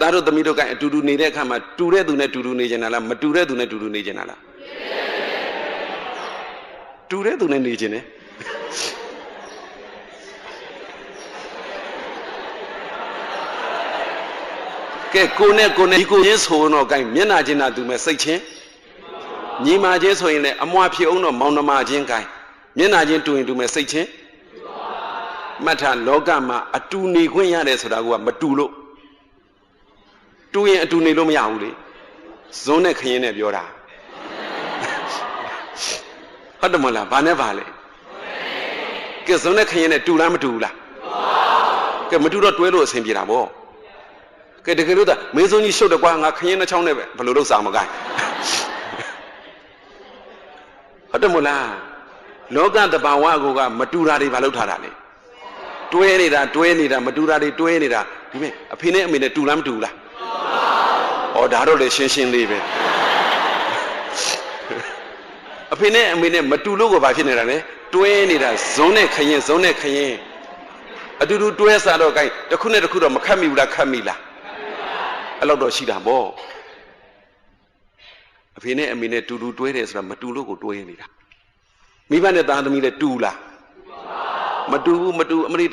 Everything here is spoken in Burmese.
သားတို့သမီးတို့ကအတူတူနေတဲ့အခါမှာတူတဲ့သူနဲ့တူတူနေကြတာလားမတူတဲ့သူနဲ့တူတူနေကြတာလားတူတဲ့သူနဲ့နေကြတယ်ကဲကိုနဲ့ကိုနဲ့ဒီကိုချင်းဆိုတော့ကိုင်မျက်နာချင်းနာသူမဲ့စိတ်ချင်းညီမချင်းဆိုရင်လည်းအမွားဖြစ်အောင်တော့မောင်နှမချင်းကိုင်မျက်နာချင်းတူရင်တူမဲ့စိတ်ချင်းမှတ်ထားလောကမှာအတူနေခွင့်ရတယ်ဆိုတာကမတူလို့ တူရင်အတူနေလို့မရဘူးလေဇွန်းနဲ့ခရင်နဲ့ပြောတာဟုတ်တယ်မလားဘာနဲ့ဘာလဲကဲဇွန်းနဲ့ခရင်နဲ့တူလားမတူဘူးလားကဲမတူတော့တွဲလို့အဆင်ပြေတာဗောကဲတကယ်လို့သာမင်းစုံကြီးရှုပ်တယ်ကွာငါခရင်နှချောင်းနဲ့ပဲဘယ်လိုလုပ်စားမကိုင်းဟုတ်တယ်မလားလောကတဘာဝကိုကမတူတာတွေဘာလုပ်ထားတာလဲတွဲနေတာတွဲနေတာမတူတာတွေတွဲနေတာဒီမဲ့အဖေနဲ့အမေနဲ့တူလားမတူဘူးလား ဩဒါတော့လေရှင်းရှင်းလေးပဲအဖေနဲ့အမေနဲ့မတူလို့ကိုဘာဖြစ်နေတာလဲတွဲနေတာဇုံးနဲ့ခရင်ဇုံးနဲ့ခရင်အတူတူတွဲစားတော့ gain တစ်ခုနဲ့တစ်ခုတော့မခတ်မိဘူးလားခတ်မိလားအဲ့လောက်တော့ရှိတာပေါ့အဖေနဲ့အမေနဲ့တူတူတွဲတယ်ဆိုတာမတူလို့ကိုတွဲနေတာမိဘနဲ့သားသမီးလည်းတူလားမတူဘူးမတူအမရိ